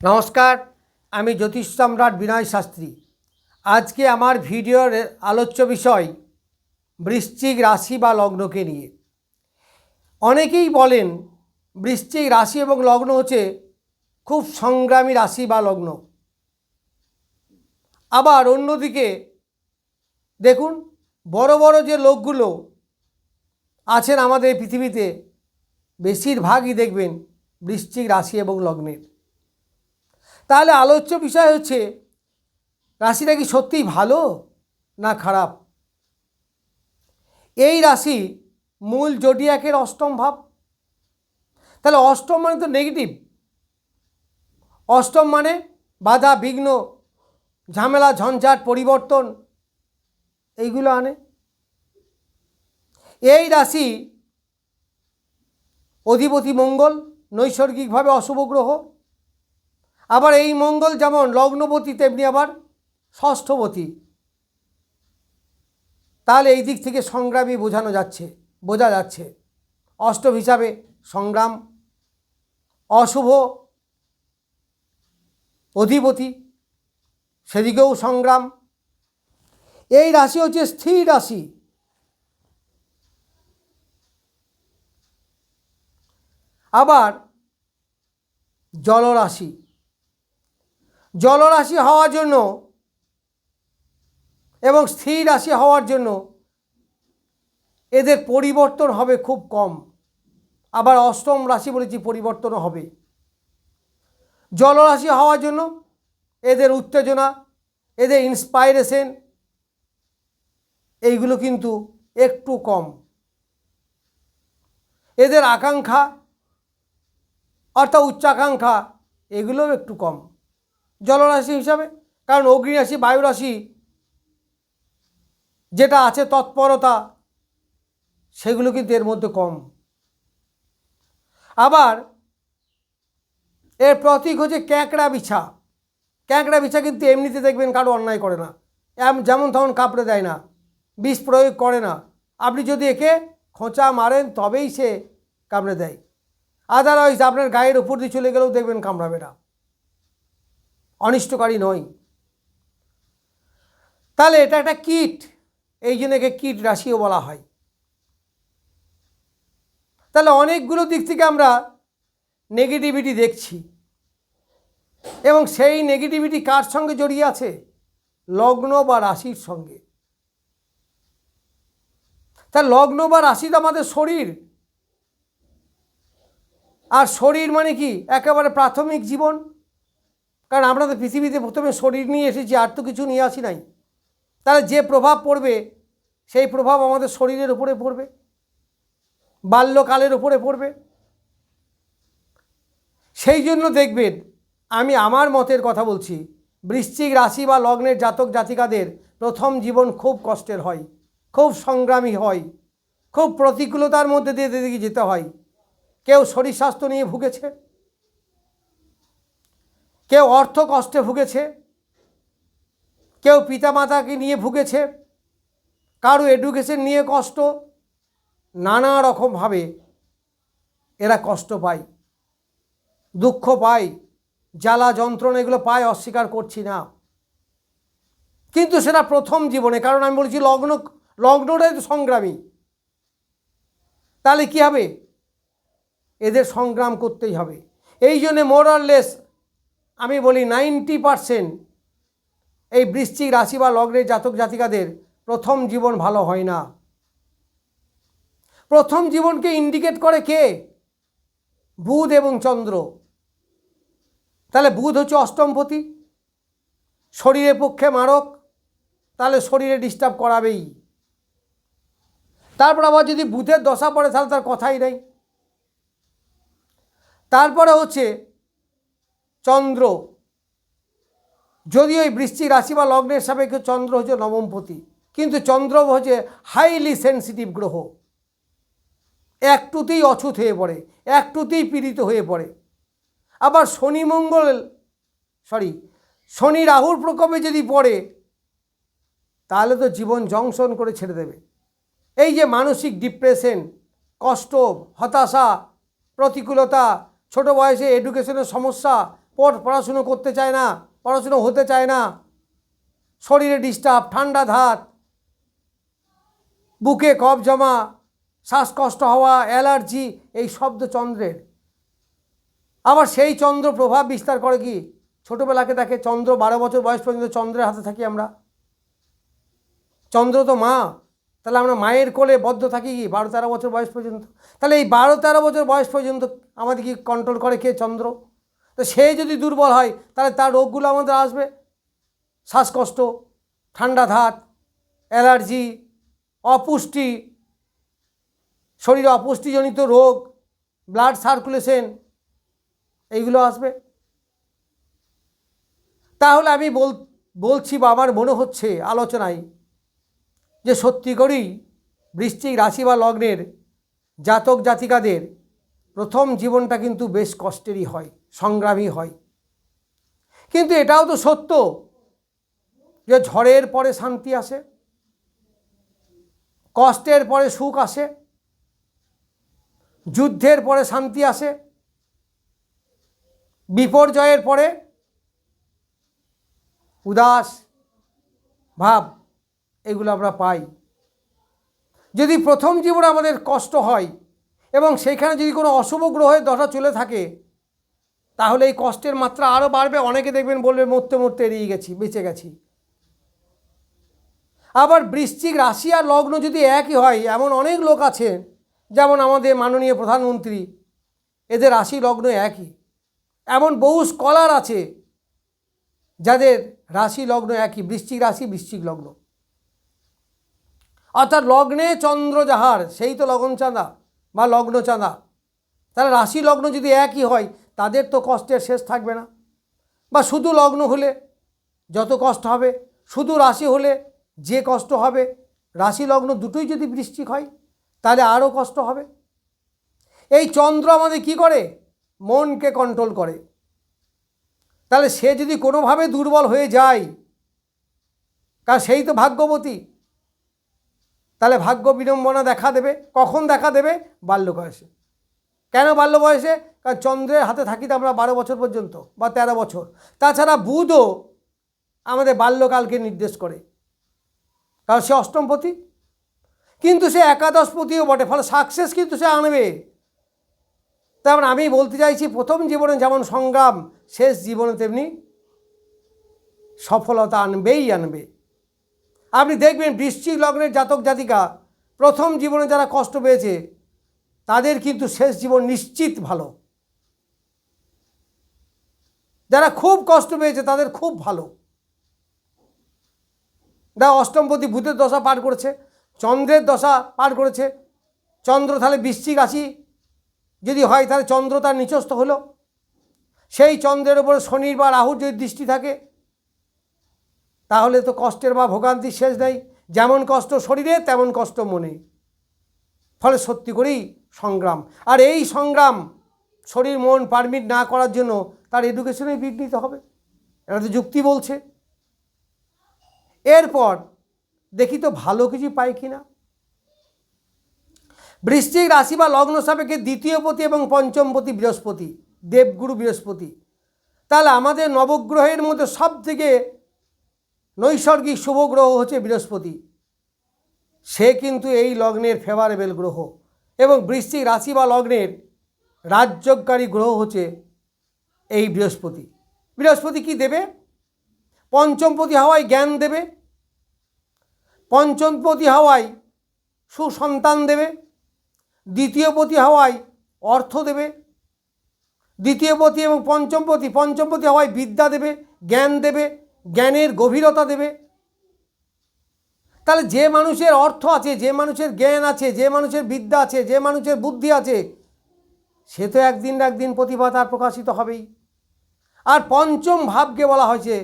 নমস্কার, আমি জ্যোতিষ সম্রাট বিনয় শাস্ত্রী। আজকে আমার ভিডিওর আলোচ্য বিষয় বৃশ্চিক রাশি বা লগ্নকে নিয়ে। অনেকেই বলেন বৃশ্চিক রাশি এবং লগ্ন হচ্ছে খুব সংগ্রামী রাশি বা লগ্ন। আবার অন্যদিকে দেখুন, বড় বড় যে লোকগুলো আছেন আমাদের পৃথিবীতে, বেশিরভাগই দেখবেন বৃশ্চিক রাশি এবং লগ্নের। তাহলে আলোচ্য বিষয় হচ্ছে, রাশিটা কি সত্যিই ভালো না খারাপ? এই রাশি মূল জডিয়াকের অষ্টম ভাব। তাহলে অষ্টম মানে তো নেগেটিভ অষ্টম মানে বাধা, বিঘ্ন, ঝামেলা, ঝঞ্ঝাট, পরিবর্তন, এইগুলো আনে। এই রাশি অধিপতি মঙ্গল, নৈসর্গিকভাবে অশুভ গ্রহ। আবার এই মঙ্গল যেমন লগ্নবতী, তেমনি আবার ষষ্ঠবতী। তাহলে এই দিক থেকে সংগ্রামী বোঝানো যাচ্ছে, বোঝা যাচ্ছে। অষ্টম হিসাবে সংগ্রাম, অশুভ অধিপতি, সেদিকেও সংগ্রাম। এই রাশি হচ্ছে স্থির রাশি। আবার জলরাশি। জলরাশি হওয়ার জন্য এবং স্থির রাশি হওয়ার জন্য এদের পরিবর্তন হবে খুব কম। আবার অষ্টম রাশি বলেছি পরিবর্তনও হবে। জলরাশি হওয়ার জন্য এদের উত্তেজনা, এদের ইন্সপাইরেশন এইগুলো কিন্তু একটু কম। এদের আকাঙ্ক্ষা অর্থাৎ উচ্চাকাঙ্ক্ষা এগুলোও একটু কম। জলরাশি হিসাবে, কারণ অগ্নিরাশি, বায়ুরাশি যেটা আছে তৎপরতা, সেগুলো কিন্তু এর মধ্যে কম। আবার এর প্রতীক হচ্ছে ক্যাঁকড়া বিছা। ক্যাঁকড়া বিছা কিন্তু এমনিতে দেখবেন কারও অন্যায় করে না। যেমন তখন কাপড়ে দেয় না, বিষ প্রয়োগ করে না। আপনি যদি একে খোঁচা মারেন, তবেই সে কামড়ে দেয়। আদারওয়াইজ আপনার গায়ের উপর দিয়ে চলে গেলেও দেখবেন কামড়াবে না। অনিষ্টকারী নয় তাহলে এটা একটা কীট। এই জন্য একে কীট রাশিও বলা হয়। তাহলে অনেকগুলো দিক থেকে আমরা নেগেটিভিটি দেখছি। এবং সেই নেগেটিভিটি কার সঙ্গে জড়িয়ে আছে? লগ্ন বা রাশির সঙ্গে। তা লগ্ন বা রাশি তো আমাদের শরীর। আর শরীর মানে কি? একেবারে প্রাথমিক জীবন। কারণ আমরা তো পৃথিবীতে প্রথমে শরীর নিয়ে এসেছি, আর তো কিছু নিয়ে আসি নাই। তাহলে যে প্রভাব পড়বে, সেই প্রভাব আমাদের শরীরের উপরে পড়বে, বাল্যকালের উপরে পড়বে। সেই জন্য দেখবেন, আমি আমার মতের কথা বলছি, বৃশ্চিক রাশি বা লগ্নের জাতক জাতিকাদের প্রথম জীবন খুব কষ্টের হয়, খুব সংগ্রামী হয়, খুব প্রতিকূলতার মধ্যে দিয়ে দিকে যেতে হয়। কেউ শরীর স্বাস্থ্য নিয়ে ভুগেছে কেউ অর্থ কষ্টে ভুগেছে, কেউ পিতামাতাকে নিয়ে ভুগেছে, কারও এডুকেশন নিয়ে কষ্ট, নানা রকমভাবে এরা কষ্ট পায়, দুঃখ পায়, জ্বালা যন্ত্রণা এগুলো পায়, অস্বীকার করছি না। কিন্তু সেটা প্রথম জীবনে, কারণ আমি বলছি লগ্ন, লগ্নটাই তো সংগ্রামী। তাহলে কী হবে? এদের সংগ্রাম করতেই হবে। এই জন্যে মোরাললেস আমি বলি নাইনটি পারসেন্ট এই বৃশ্চিক রাশি বা লগ্নের জাতক জাতিকাদের প্রথম জীবন ভালো হয় না। প্রথম জীবনকে ইন্ডিকেট করে কে? বুধ এবং চন্দ্র। তাহলে বুধ হচ্ছে অষ্টমপতি, শরীরের পক্ষে মারক, তাহলে শরীরে ডিস্টার্ব করাবেই। তারপর আবার যদি বুধের দশা পড়ে তাহলে তার কথাই নেই। তারপরে হচ্ছে চন্দ্র। যদিও এই বৃষ্টি রাশি বা লগ্নের সাপেক্ষে চন্দ্র হচ্ছে নবমপতি কিন্তু চন্দ্র হচ্ছে হাইলি সেন্সিটিভ গ্রহ। একটুতেই অছুত হয়ে পড়ে একটুতেই পীড়িত হয়ে পড়ে। আবার শনি মঙ্গল সরি শনি রাহুর প্রকোপে যদি পড়ে, তাহলে তো জীবন জংশন করে ছেড়ে দেবে। এই যে মানসিক ডিপ্রেশন কষ্ট, হতাশা, প্রতিকূলতা, ছোট বয়সে এডুকেশনের সমস্যা পড়াশুনো করতে চায় না, পড়াশুনো হতে চায় না। শরীরে ডিস্টার্ব ঠান্ডা ধাত, বুকে কফ জমা, শ্বাসকষ্ট হওয়া অ্যালার্জি এই শব্দ চন্দ্রের। আবার সেই চন্দ্র প্রভাব বিস্তার করে কি? ছোটোবেলাকে দেখে চন্দ্র বারো বছর বয়স পর্যন্ত চন্দ্রের হাতে থাকি আমরা। চন্দ্র তো মা, তাহলে আমরা মায়ের কোলে বদ্ধ থাকি কি? বারো তেরো বছর বয়স পর্যন্ত। তাহলে এই বারো তেরো বছর বয়স পর্যন্ত আমাদের কি কন্ট্রোল করে কে চন্দ্র? তো সে যদি দুর্বল হয়, তাহলে তার রোগগুলো আমাদের আসবে। শ্বাসকষ্ট, ঠান্ডা ধাত, অ্যালার্জি, অপুষ্টি, শরীরে অপুষ্টিজনিত রোগ, ব্লাড সার্কুলেশন, এইগুলো আসবে। তাহলে আমি বল, বলছি বা আমার মনে হচ্ছে আলোচনায় যে সত্যি করেই বৃশ্চিক রাশি বা লগ্নের জাতক জাতিকাদের প্রথম জীবনটা কিন্তু বেশ কষ্টেরই হয়। সংগ্রামী হয়। কিন্তু এটাও তো সত্য যে ঝড়ের পরে শান্তি আসে, কষ্টের পরে সুখ আসে, যুদ্ধের পরে শান্তি আসে, বিপর্যয়ের পরে উদাস ভাব, এগুলো আমরা পাই। যদি প্রথম জীবনে আমাদের কষ্ট হয় এবং সেইখানে যদি কোনো অশুভ গ্রহের দশা চলে থাকে তাহলে এই কষ্টের মাত্রা আরও বাড়বে, অনেকে দেখবেন বলবে মরতে মরতে এড়িয়ে গেছি, বেঁচে গেছি। আবার বৃশ্চিক রাশি আর লগ্ন যদি একই হয়, এমন অনেক লোক আছে, যেমন আমাদের মাননীয় প্রধানমন্ত্রী, এদের রাশি লগ্ন একই। এমন বহু স্কলার আছে, যাদের রাশি লগ্ন একই, বৃশ্চিক রাশি, বৃশ্চিক লগ্ন। অর্থাৎ লগ্নে চন্দ্র যাহার, সেই তো লগন চাঁদা বা লগ্ন চাঁদা তাহলে রাশি লগ্ন যদি একই হয় তাদের তো কষ্টের শেষ থাকবে না। বা শুধু লগ্ন হলে যত কষ্ট হবে, শুধু রাশি হলে যে কষ্ট হবে, রাশি লগ্ন দুটোই যদি বৃষ্টি হয়, তাহলে আরও কষ্ট হবে। এই চন্দ্র আমাদের কি করে? মনকে কন্ট্রোল করে। তাহলে সে যদি কোনোভাবে দুর্বল হয়ে যায়, কারণ সেই তো ভাগ্যবতী, তাহলে ভাগ্য বিড়ম্বনা দেখা দেবে, কখন দেখা দেবে? বাল্য বয়সে কেন বাল্য বয়সে? কারণ চন্দ্রের হাতে থাকি তো আমরা বারো বছর পর্যন্ত বা তেরো বছর। তাছাড়া বুধও আমাদের বাল্যকালকে নির্দেশ করে। কারণ সে অষ্টমপতি কিন্তু সে একাদশ একাদশপতিও বটে, ফলে সাকসেস কিন্তু সে আনবে। তেমন আমি বলতে চাইছি, প্রথম জীবনে যেমন সংগ্রাম, শেষ জীবনে তেমনি সফলতা আনবেই আনবে। আপনি দেখবেন বৃশ্চিক লগ্নের জাতক জাতিকা প্রথম জীবনে যারা কষ্ট পেয়েছে তাদের কিন্তু শেষ জীবন নিশ্চিত ভালো। যারা খুব কষ্ট পেয়েছে তাদের খুব ভালো। দা অষ্টমপতি ভূতের দশা পার করেছে, চন্দ্রের দশা পার করেছে, চন্দ্র তাহলে বৃশ্চিক রাশি। যদি হয় তাহলে চন্দ্র তার নিচস্থ হলো। সেই চন্দ্রের ওপরে শনির বা রাহুর যদি দৃষ্টি থাকে, তাহলে তো কষ্টের বা ভোগান্তির শেষ নেই। যেমন কষ্ট শরীরে, তেমন কষ্ট মনে। ফলে সত্যি করেই সংগ্রাম। আর এই সংগ্রাম শরীর, মন পারমিট না করার জন্য তার এডুকেশনেই বিঘ্নিত হবে। এটা তো যুক্তি বলছে। এরপর দেখি তো ভালো কিছু পাই কি না বৃশ্চিক রাশি বা লগ্ন সাপেক্ষে দ্বিতীয় পতি এবং পঞ্চম পতি বৃহস্পতি, দেবগুরু বৃহস্পতি। তাহলে আমাদের নবগ্রহের মধ্যে সব থেকে নৈসর্গিক শুভ গ্রহ হচ্ছে বৃহস্পতি। সে কিন্তু এই লগ্নের ফেভারেবল গ্রহ এবং বৃশ্চিক রাশি বা লগ্নের রাজ্যকারী গ্রহ হচ্ছে এই বৃহস্পতি। বৃহস্পতি কি দেবে? পঞ্চমপতি হাওয়ায় জ্ঞান দেবে, পঞ্চমপতি হাওয়ায় সুসন্তান দেবে, দ্বিতীয়পতি হাওয়ায় অর্থ দেবে, দ্বিতীয়পতি এবং পঞ্চমপতি পঞ্চমপতি হাওয়ায় বিদ্যা দেবে, জ্ঞান দেবে, জ্ঞানের গভীরতা দেবে তাহলে যে মানুষের অর্থ আছে, যে মানুষের জ্ঞান আছে, যে মানুষের বিদ্যা আছে, যে মানুষের বুদ্ধি আছে, সে তো একদিন না একদিন প্রতিভা তার প্রকাশিত হবেই। আর পঞ্চম ভাবকে বলা হয়েছে,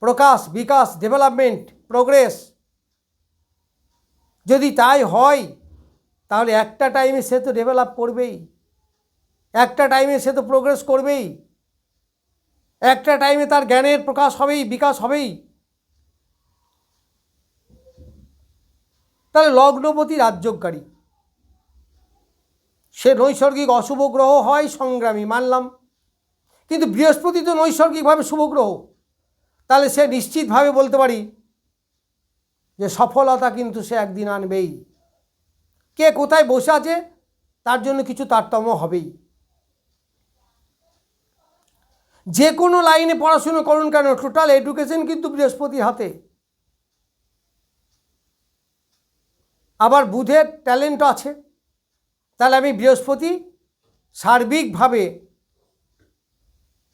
প্রকাশ, বিকাশ ডেভেলপমেন্ট প্রোগ্রেস যদি তাই হয়, তাহলে একটা টাইমে সে তো ডেভেলপ করবেই। একটা টাইমে সে তো প্রোগ্রেস করবেই। একটা টাইমে তার জ্ঞানের প্রকাশ হবেই, বিকাশ হবেই। তাহলে লগ্নপতি রাজ্যকারী সে নৈসর্গিক অশুভ গ্রহ হয় সংগ্রামী, মানলাম। কিন্তু বৃহস্পতি তো নৈসর্গিকভাবে শুভ গ্রহ। তাহলে সে নিশ্চিতভাবে বলতে পারি যে সফলতা কিন্তু সে একদিন আনবেই। কে কোথায় বসে আছে, তার জন্য কিছু তারতম্য হবেই। যে কোনো লাইনে পড়াশুনো করুন কেন, টোটাল এডুকেশন কিন্তু বৃহস্পতির হাতে। আবার বুধের ট্যালেন্ট আছে। তাহলে আমি বৃহস্পতি সার্বিকভাবে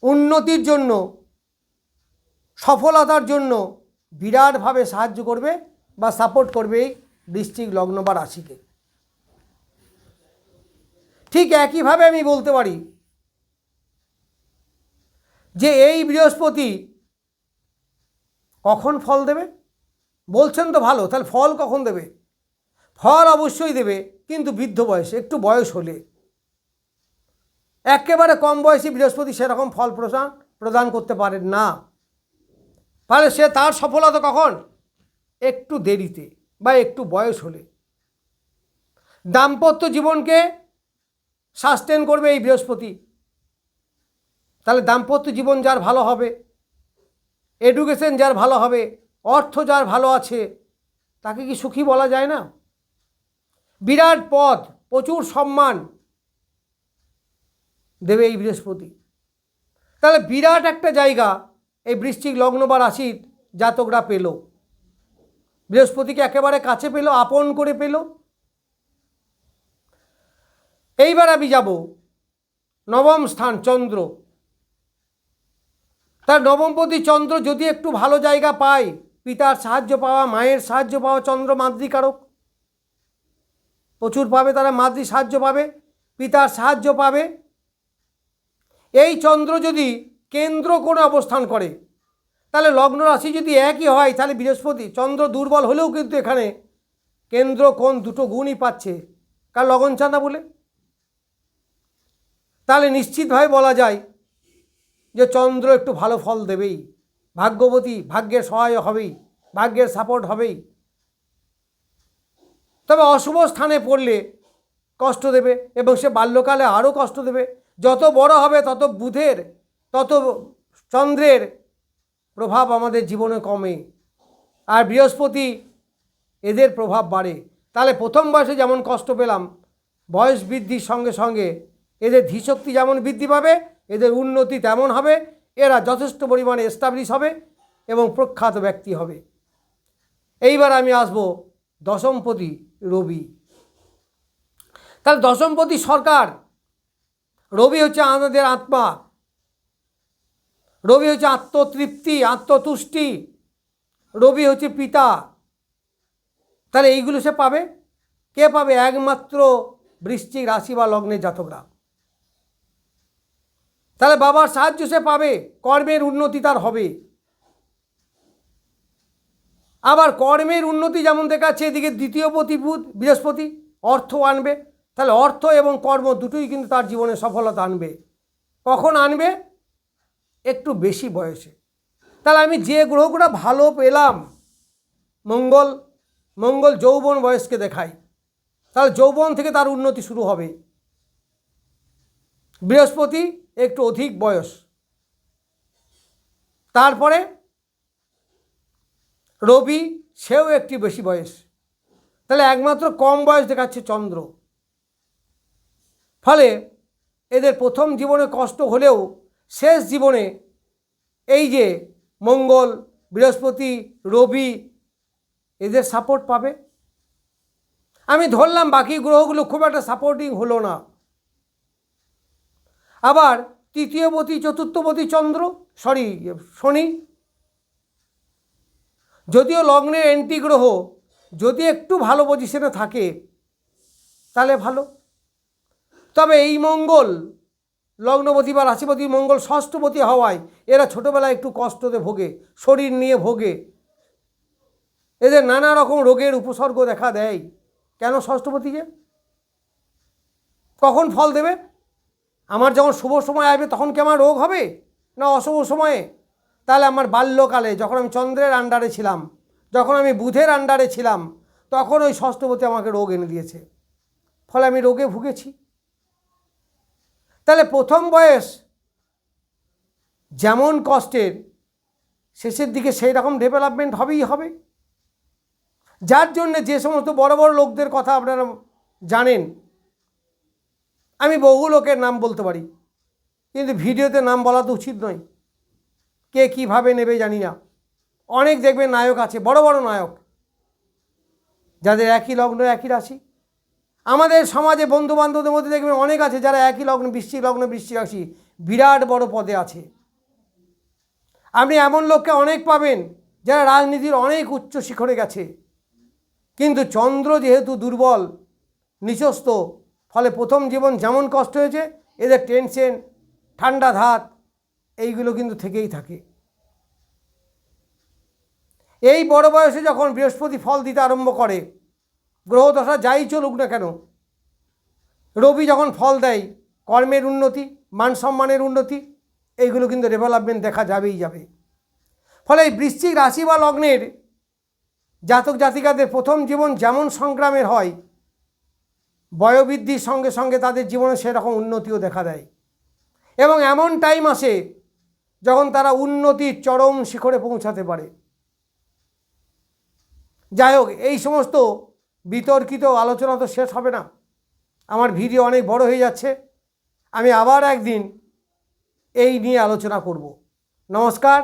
উন্নতির জন্য, সফলতার জন্য বিরাটভাবে সাহায্য করবে বা সাপোর্ট করবে এই বৃশ্চিক লগ্ন বা রাশিকে। ঠিক একইভাবে আমি বলতে পারি যে এই বৃহস্পতি কখন ফল দেবে? বলছেন তো ভালো, তাহলে ফল কখন দেবে? ফল অবশ্যই দেবে, কিন্তু বৃদ্ধ বয়সে, একটু বয়স হলে। একেবারে কম বয়সী বৃহস্পতি সেরকম ফল প্রদান প্রদান করতে পারেন না। তাহলে সে তার সফলতা কখন? একটু দেরিতে বা একটু বয়স হলে। দাম্পত্য জীবনকে সাস্টেন করবে এই বৃহস্পতি। তাহলে দাম্পত্য জীবন যার ভালো হবে এডুকেশন যার ভালো হবে, অর্থ যার ভালো আছে, তাকে কি সুখী বলা যায় না? বিরাট পদ, প্রচুর সম্মান দেবে এই বৃহস্পতি। তাহলে বিরাট একটা জায়গা এই বৃশ্চিক লগ্ন বা রাশির জাতকরা পেল। বৃহস্পতিকে একেবারে কাছে পেল, আপন করে পেল। এইবার আমি যাব নবম স্থান, চন্দ্র। তার নবমপতি চন্দ্র যদি একটু ভালো জায়গা পায়, পিতার সাহায্য পাওয়া, মায়ের সাহায্য পাওয়া চন্দ্র মাতৃকারক প্রচুর পাবে তারা, মাতৃ সাহায্য পাবে, পিতার সাহায্য পাবে। এই চন্দ্র যদি কেন্দ্র করে অবস্থান করে, তাহলে লগ্ন রাশি যদি একই হয়, তাহলে বৃহস্পতি, চন্দ্র দুর্বল হলেও কিন্তু এখানে কেন্দ্র কোন দুটো গুণই পাচ্ছে। কার লগন চাঁদা বলে? তাহলে নিশ্চিতভাবে বলা যায় যে চন্দ্র একটু ভালো ফল দেবেই। ভাগ্যবতী ভাগ্যের সহায় হবেই, ভাগ্যের সাপোর্ট হবেই। তবে অশুভ স্থানে পড়লে কষ্ট দেবে এবং সে বাল্যকালে আরও কষ্ট দেবে। যত বড় হবে, তত বুধের, তত চন্দ্রের প্রভাব আমাদের জীবনে কমে আর বৃহস্পতি এদের প্রভাব বাড়ে। তাহলে প্রথম বয়সে যেমন কষ্ট পেলাম, বয়স বৃদ্ধির সঙ্গে সঙ্গে এদের ধীশক্তি যেমন বৃদ্ধি পাবে, এদের উন্নতি তেমন হবে, এরা যথেষ্ট পরিমাণে এস্টাবলিশ হবে এবং প্রখ্যাত ব্যক্তি হবে। এইবার আমি আসব দশমপতি রবি। তাহলে দশমপতি সরকার, রবি হচ্ছে আমাদের আত্মা। রবি হচ্ছে আত্মতৃপ্তি, আত্মতুষ্টি। রবি হচ্ছে পিতা। তাহলে এইগুলো সে পাবে? কে পাবে? একমাত্র বৃশ্চিক রাশি বা লগ্নের জাতকরা। তাহলে বাবার সাহায্য সে পাবে, কর্মের উন্নতি তার হবে। আবার কর্মের উন্নতি যেমন দেখাচ্ছে, এদিকে দ্বিতীয় প্রতিভূত বৃহস্পতি, অর্থ আনবে। তাহলে অর্থ এবং কর্ম দুটোই কিন্তু তার জীবনে সফলতা আনবে। কখন আনবে? একটু বেশি বয়সে। তাহলে আমি যে গ্রহগুলো ভালো পেলাম, মঙ্গল মঙ্গল যৌবন বয়সকে দেখাই। তাহলে যৌবন থেকে তার উন্নতি শুরু হবে। বৃহস্পতি একটু অধিক বয়স। তারপরে রবি, সেও একটি বেশি বয়স। তাহলে একমাত্র কম বয়স দেখাচ্ছে চন্দ্র। ফলে এদের প্রথম জীবনে কষ্ট হলেও শেষ জীবনে এই যে মঙ্গল, বৃহস্পতি, রবি, এদের সাপোর্ট পাবে। আমি ধরলাম বাকি গ্রহগুলো খুব একটা সাপোর্টিং হলো না। আবার তৃতীয়পতি, চতুর্থপতি চন্দ্র সরি শনি যদিও লগ্নের এন্টি গ্রহ যদি একটু ভালো পজিশনে থাকে, তাহলে ভালো। তবে এই মঙ্গল লগ্নপতি বা রাশিপতি মঙ্গল ষষ্ঠপতি হওয়ায় এরা ছোটোবেলায় একটু কষ্টতে ভোগে, শরীর নিয়ে ভোগে। এদের নানা রকম রোগের উপসর্গ দেখা দেয়। কেন ষষ্ঠপতি যে? কখন ফল দেবে? আমার যখন শুভ সময় আসবে, তখন কি আমার রোগ হবে? না অশুভ সময়ে? তাহলে আমার বাল্যকালে যখন আমি চন্দ্রের আন্ডারে ছিলাম, যখন আমি বুধের আন্ডারে ছিলাম, তখন ওই ষষ্ঠপতি আমাকে রোগ এনে দিয়েছে। ফলে আমি রোগে ভুগেছি। তাহলে প্রথম বয়স যেমন কষ্টের, শেষের দিকে সেই রকম ডেভেলপমেন্ট হবেই হবে। যার জন্যে যে সমস্ত বড় বড় লোকদের কথা আপনারা জানেন, আমি বহু লোকের নাম বলতে পারি, কিন্তু ভিডিওতে নাম বলা তো উচিত নয়। কে কীভাবে নেবে জানি না। অনেক দেখবেন নায়ক আছে, বড় বড় নায়ক। যাদের একই লগ্ন, একই রাশি। আমাদের সমাজে বন্ধু বান্ধবদের মধ্যে দেখবেন অনেক আছে যারা একই লগ্ন, বৃশ্চিক লগ্ন, বৃশ্চিক রাশি। বিরাট বড় পদে আছে। আপনি এমন লোককে অনেক পাবেন যারা রাজনীতির অনেক উচ্চ শিখরে গেছে। কিন্তু চন্দ্র যেহেতু দুর্বল নিচস্ত ফলে প্রথম জীবন যেমন কষ্ট হয়েছে, এদের টেনশন ঠান্ডা ধাত এইগুলো কিন্তু থেকেই থাকে। এই বড় বয়সে যখন বৃহস্পতি ফল দিতে আরম্ভ করে, গ্রহদশা যাই চলুক না কেন, রবি যখন ফল দেয়, কর্মের উন্নতি, মান সম্মানের উন্নতি, এইগুলো কিন্তু ডেভেলপমেন্ট দেখা যাবেই যাবে। ফলে এই বৃশ্চিক রাশি বা লগ্নের জাতক জাতিকাদের প্রথম জীবন যেমন সংগ্রামের হয়, বয়োবৃদ্ধির সঙ্গে সঙ্গে তাদের জীবনে সেরকম উন্নতিও দেখা দেয়। এবং এমন টাইম আসে যখন তারা উন্নতির চরম শিখরে পৌঁছাতে পারে। যাই হোক, এই সমস্ত বিতর্কিত আলোচনা তো শেষ হবে না। আমার ভিডিও অনেক বড় হয়ে যাচ্ছে। আমি আবার একদিন এই নিয়ে আলোচনা করব। নমস্কার,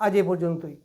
আজ এ পর্যন্তই।